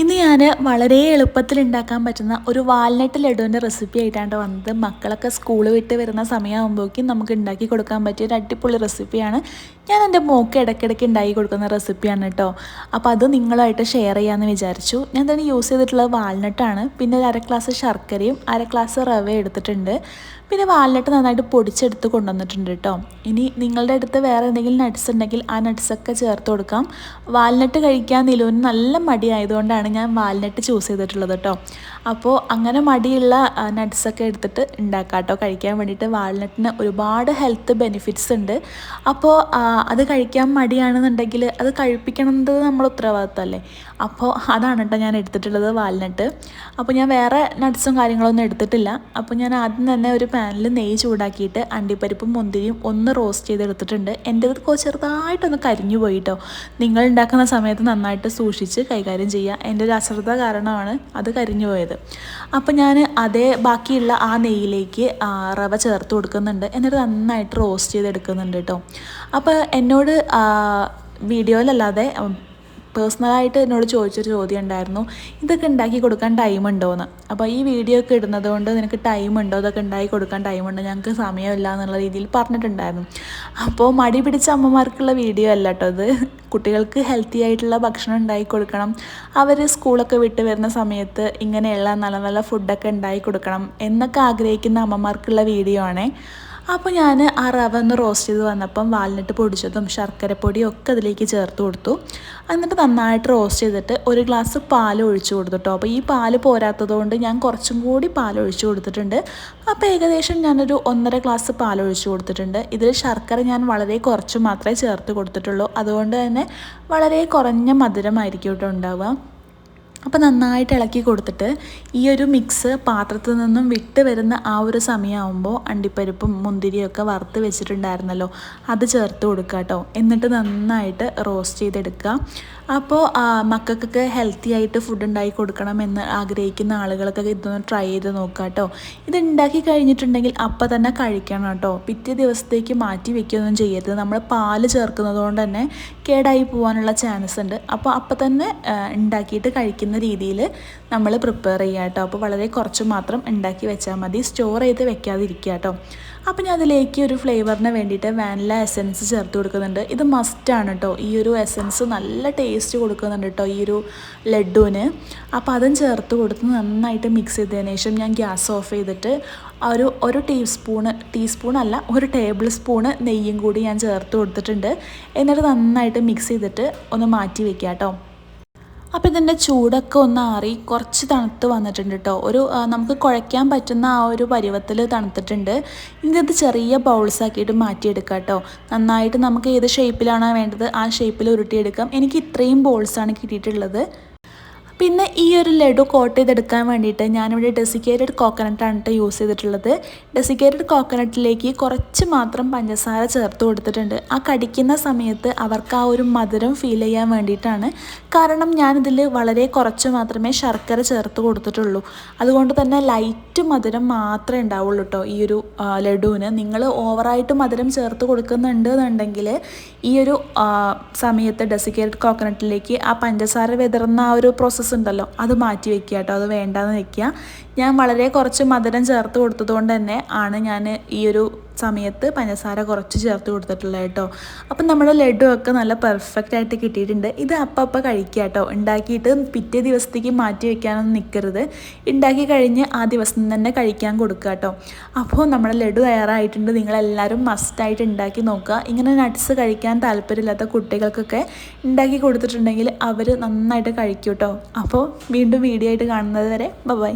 ഇന്ന് ഞാൻ വളരെ എളുപ്പത്തിൽ ഉണ്ടാക്കാൻ പറ്റുന്ന ഒരു വാൽനട്ട് ലഡുവിന്റെ റെസിപ്പി ആയിട്ടാണ് വന്നത്. മക്കളൊക്കെ സ്കൂൾ വിട്ട് വരുന്ന സമയമാകുമ്പോഴേക്കും നമുക്ക് ഉണ്ടാക്കി കൊടുക്കാൻ പറ്റിയ ഒരു അടിപൊളി റെസിപ്പിയാണ് ഞാൻ എന്റെ മോക്ക് ഇടയ്ക്കിടയ്ക്ക് ഉണ്ടാക്കി കൊടുക്കുന്ന റെസിപ്പിയാണ് കേട്ടോ അപ്പോൾ അത് നിങ്ങളായിട്ട് ഷെയർ ചെയ്യാമെന്ന് വിചാരിച്ചു. ഞാൻ തന്നെ യൂസ് ചെയ്തിട്ടുള്ളത് വാൽനട്ടാണ്. പിന്നെ ഒരു അര ഗ്ലാസ് ശർക്കരയും അര ഗ്ലാസ് റവ എടുത്തിട്ടുണ്ട്. പിന്നെ വാൽനട്ട് നന്നായിട്ട് പൊടിച്ചെടുത്ത് കൊണ്ടുവന്നിട്ടുണ്ട് കേട്ടോ. ഇനി നിങ്ങളുടെ അടുത്ത് വേറെ എന്തെങ്കിലും നട്ട്സ് ഉണ്ടെങ്കിൽ ആ നട്ട്സൊക്കെ ചേർത്ത് കൊടുക്കാം. വാൽനട്ട് കഴിക്കാൻ നിലവിന് നല്ല മടിയായതുകൊണ്ടാണ് ഞാൻ വാൽനട്ട് ചൂസ് ചെയ്തിട്ടുള്ളത് കേട്ടോ. അപ്പോൾ അങ്ങനെ മടിയുള്ള നട്ട്സൊക്കെ എടുത്തിട്ട് ഉണ്ടാക്കാം കേട്ടോ. കഴിക്കാൻ വേണ്ടിയിട്ട് വാൽനട്ടിന് ഒരുപാട് ഹെൽത്ത് ബെനിഫിറ്റ്സ് ഉണ്ട്. അപ്പോൾ അത് കഴിക്കാൻ മടിയാണെന്നുണ്ടെങ്കിൽ അത് കഴിപ്പിക്കണമെന്നത് നമ്മൾ ഉത്തരവാദിത്തമല്ലേ? അപ്പോൾ അതാണ് കേട്ടോ ഞാൻ എടുത്തിട്ടുള്ളത് വാൽനട്ട് അപ്പോൾ ഞാൻ വേറെ നട്ട്സും കാര്യങ്ങളൊന്നും എടുത്തിട്ടില്ല. അപ്പോൾ ഞാൻ ആദ്യം തന്നെ ഒരു പാനിൽ നെയ്യ് ചൂടാക്കിയിട്ട് അണ്ടിപ്പരിപ്പും മുന്തിരിയും ഒന്ന് റോസ്റ്റ് ചെയ്തെടുത്തിട്ടുണ്ട്. എന്റേത് ചെറുതായിട്ടൊന്ന് കരിഞ്ഞു പോയിട്ടോ. നിങ്ങൾ ഉണ്ടാക്കുന്ന സമയത്ത് നന്നായിട്ട് സൂക്ഷിച്ച് കൈകാര്യം ചെയ്യുക. എന്റെ ഒരു അശ്രദ്ധ കാരണമാണ് അത് കരിഞ്ഞു പോയത്. അപ്പോൾ ഞാൻ അതേ ബാക്കിയുള്ള ആ നെയ്യിലേക്ക് റവ ചേർത്ത് കൊടുക്കുന്നുണ്ട്. എന്നിട്ട് നന്നായിട്ട് റോസ്റ്റ് ചെയ്തെടുക്കുന്നുണ്ട് കേട്ടോ അപ്പോൾ എന്നോട് വീഡിയോയിലല്ലാതെ പേഴ്സണലായിട്ട് എന്നോട് ചോദിച്ചൊരു ചോദ്യം ഉണ്ടായിരുന്നു ഇതൊക്കെ ഉണ്ടാക്കി കൊടുക്കാൻ ടൈം ഉണ്ടോയെന്ന് അപ്പോൾ ഈ വീഡിയോ ഒക്കെ ഇടുന്നത് കൊണ്ട് നിനക്ക് ടൈം ഉണ്ടോ? ഇതൊക്കെ ഉണ്ടാക്കി കൊടുക്കാൻ ഉണ്ടോ? ഞങ്ങൾക്ക് സമയമില്ല എന്നുള്ള രീതിയിൽ പറഞ്ഞിട്ടുണ്ടായിരുന്നു. അപ്പോൾ മടി പിടിച്ച അമ്മമാർക്കുള്ള വീഡിയോ അല്ല കേട്ടോ ഇത്. കുട്ടികൾക്ക് ഹെൽത്തി ആയിട്ടുള്ള ഭക്ഷണം ഉണ്ടാക്കി കൊടുക്കണം. അവർ സ്കൂളൊക്കെ വിട്ട് വരുന്ന സമയത്ത് ഇങ്ങനെയുള്ള നല്ല നല്ല ഫുഡൊക്കെ ഉണ്ടാക്കി കൊടുക്കണം എന്നൊക്കെ ആഗ്രഹിക്കുന്ന അമ്മമാർക്കുള്ള വീഡിയോ ആണേ. അപ്പോൾ ഞാൻ ആ റവ ഒന്ന് റോസ്റ്റ് ചെയ്ത് വന്നപ്പം വാൽനട്ട് പൊടിച്ചതും ശർക്കരപ്പൊടിയും ഒക്കെ അതിലേക്ക് ചേർത്ത് കൊടുത്തു. എന്നിട്ട് നന്നായിട്ട് റോസ്റ്റ് ചെയ്തിട്ട് ഒരു ഗ്ലാസ് പാൽ ഒഴിച്ചു കൊടുത്തിട്ടോ അപ്പോൾ ഈ പാൽ പോരാത്തതുകൊണ്ട് ഞാൻ കുറച്ചും കൂടി പാൽ ഒഴിച്ചു കൊടുത്തിട്ടുണ്ട്. അപ്പോൾ ഏകദേശം ഞാനൊരു ഒന്നര ഗ്ലാസ് പാൽ ഒഴിച്ചു കൊടുത്തിട്ടുണ്ട്. ഇതിൽ ശർക്കര ഞാൻ വളരെ കുറച്ച് മാത്രമേ ചേർത്ത് കൊടുത്തിട്ടുള്ളൂ. അതുകൊണ്ട് തന്നെ വളരെ കുറഞ്ഞ മധുരമായിരിക്കും കേട്ടോ ഉണ്ടാവുക. അപ്പോൾ നന്നായിട്ട് ഇളക്കി കൊടുത്തിട്ട് ഈ ഒരു മിക്സ് പാത്രത്തിൽ നിന്നും വിട്ട് വരുന്ന ആ ഒരു സമയമാകുമ്പോൾ അണ്ടിപ്പരിപ്പും മുന്തിരിയൊക്കെ വറുത്ത് വെച്ചിട്ടുണ്ടായിരുന്നല്ലോ അത് ചേർത്ത് കൊടുക്കുക കേട്ടോ എന്നിട്ട് നന്നായിട്ട് റോസ്റ്റ് ചെയ്തെടുക്കുക അപ്പോൾ മക്കൾക്കൊക്കെ ഹെൽത്തി ആയിട്ട് ഫുഡ് ഉണ്ടാക്കി കൊടുക്കണം എന്ന് ആഗ്രഹിക്കുന്ന ആളുകൾക്കൊക്കെ ഇതൊന്ന് ട്രൈ ചെയ്ത് നോക്കുക കേട്ടോ ഇത് ഉണ്ടാക്കി കഴിഞ്ഞിട്ടുണ്ടെങ്കിൽ അപ്പം തന്നെ കഴിക്കണം കേട്ടോ പിറ്റേ ദിവസത്തേക്ക് മാറ്റി വെക്കുകയൊന്നും ചെയ്യരുത്. നമ്മൾ പാൽ ചേർക്കുന്നത് കൊണ്ട് തന്നെ കേടായി പോകാനുള്ള ചാൻസ് ഉണ്ട്. അപ്പോൾ അപ്പം തന്നെ ഉണ്ടാക്കിയിട്ട് കഴിക്കുന്ന പറ്റുന്ന രീതിയിൽ നമ്മൾ പ്രിപ്പയർ ചെയ്യുക കേട്ടോ. അപ്പോൾ വളരെ കുറച്ച് മാത്രം ഉണ്ടാക്കി വെച്ചാൽ മതി. സ്റ്റോർ ചെയ്ത് വെക്കാതിരിക്കുക കേട്ടോ. അപ്പോൾ ഞാൻ അതിലേക്ക് ഒരു ഫ്ലേവറിന് വേണ്ടിയിട്ട് വാനില എസൻസ് ചേർത്ത് കൊടുക്കുന്നുണ്ട്. ഇത് മസ്റ്റാണ് കേട്ടോ. ഈ ഒരു എസൻസ് നല്ല ടേസ്റ്റ് കൊടുക്കുന്നുണ്ട് കേട്ടോ ഈ ഒരു ലഡുവിന്. അപ്പോൾ അതും ചേർത്ത് കൊടുത്ത് നന്നായിട്ട് മിക്സ് ചെയ്തതിന് ശേഷം ഞാൻ ഗ്യാസ് ഓഫ് ചെയ്തിട്ട് ഒരു ഒരു ടീസ്പൂണ് ടീസ്പൂൺ അല്ല ഒരു ടേബിൾ സ്പൂണ് നെയ്യും കൂടി ഞാൻ ചേർത്ത് കൊടുത്തിട്ടുണ്ട്. എന്നിട്ട് നന്നായിട്ട് മിക്സ് ചെയ്തിട്ട് ഒന്ന് മാറ്റി വെക്കാം കേട്ടോ. അപ്പോൾ ഇതിന്റെ ചൂടൊക്കെ ഒന്ന് ആറി കുറച്ച് തണുത്ത് വന്നിട്ടുണ്ട് കേട്ടോ ഒരു നമുക്ക് കുഴയ്ക്കാൻ പറ്റുന്ന ആ ഒരു പരുവത്തിൽ തണുത്തിട്ടുണ്ട്. ഇത് ചെറിയ ബൗൾസ് ആക്കിയിട്ട് മാറ്റിയെടുക്കാം കേട്ടോ നന്നായിട്ട് നമുക്ക് ഏത് ഷേപ്പിലാണോ വേണ്ടത് ആ ഷേപ്പിൽ ഉരുട്ടിയെടുക്കാം. എനിക്ക് ഇത്രയും ബോൾസാണ് കിട്ടിയിട്ടുള്ളത്. പിന്നെ ഈ ഒരു ലഡു കോട്ട് ചെയ്തെടുക്കാൻ വേണ്ടിയിട്ട് ഞാനിവിടെ ഡെസിക്കേറ്റഡ് കോക്കനട്ടാണ് കേട്ടോ യൂസ് ചെയ്തിട്ടുള്ളത്. ഡെസിക്കേറ്റഡ് കോക്കനട്ടിലേക്ക് കുറച്ച് മാത്രം പഞ്ചസാര ചേർത്ത് കൊടുത്തിട്ടുണ്ട്. ആ കടിക്കുന്ന സമയത്ത് അവർക്ക് ആ ഒരു മധുരം ഫീൽ ചെയ്യാൻ വേണ്ടിയിട്ടാണ്. കാരണം ഞാനിതിൽ വളരെ കുറച്ച് മാത്രമേ ശർക്കര ചേർത്ത് കൊടുത്തിട്ടുള്ളൂ. അതുകൊണ്ട് തന്നെ ലൈറ്റ് മധുരം മാത്രമേ ഉണ്ടാവുള്ളൂ കേട്ടോ ഈ ഒരു ലഡുവിന്. നിങ്ങൾ ഓവറായിട്ട് മധുരം ചേർത്ത് കൊടുക്കുന്നുണ്ട് എന്നുണ്ടെങ്കിൽ ഈ ഒരു സമയത്ത് ഡെസിക്കേറ്റഡ് കോക്കനട്ടിലേക്ക് ആ പഞ്ചസാര വിതറുന്ന ആ ഒരു പ്രോസസ്സ് പ്രോസസ്സ് ഉണ്ടല്ലോ. അത് മാറ്റി വെക്കുക കേട്ടോ. അത് വേണ്ടാന്ന് വെക്കുക. ഞാൻ വളരെ കുറച്ച് മധുരം ചേർത്ത് കൊടുത്തതുകൊണ്ട് തന്നെ ആണ് ഞാൻ ഈ ഒരു സമയത്ത് പഞ്ചസാര കുറച്ച് ചേർത്ത് കൊടുത്തിട്ടുള്ളത് കേട്ടോ. അപ്പം നമ്മുടെ ലഡു ഒക്കെ നല്ല പെർഫെക്റ്റ് ആയിട്ട് കിട്ടിയിട്ടുണ്ട്. ഇത് അപ്പം അപ്പം കഴിക്കുക കേട്ടോ. ഉണ്ടാക്കിയിട്ട് പിറ്റേ ദിവസത്തേക്ക് മാറ്റി വെക്കാനൊന്നും നിൽക്കരുത് ഉണ്ടാക്കി കഴിഞ്ഞ് ആ ദിവസം തന്നെ കഴിക്കാൻ കൊടുക്കുക കേട്ടോ. അപ്പോൾ നമ്മുടെ ലഡു തയ്യാറായിട്ടുണ്ട്. നിങ്ങളെല്ലാവരും മസ്റ്റായിട്ട് ഉണ്ടാക്കി നോക്കുക. ഇങ്ങനെ നട്ട്സ് കഴിക്കാൻ താല്പര്യമില്ലാത്ത കുട്ടികൾക്കൊക്കെ ഉണ്ടാക്കി കൊടുത്തിട്ടുണ്ടെങ്കിൽ അവർ നന്നായിട്ട് കഴിക്കും കേട്ടോ. അപ്പോൾ വീണ്ടും വീഡിയോ ആയിട്ട് കാണുന്നത് വരെ ബൈ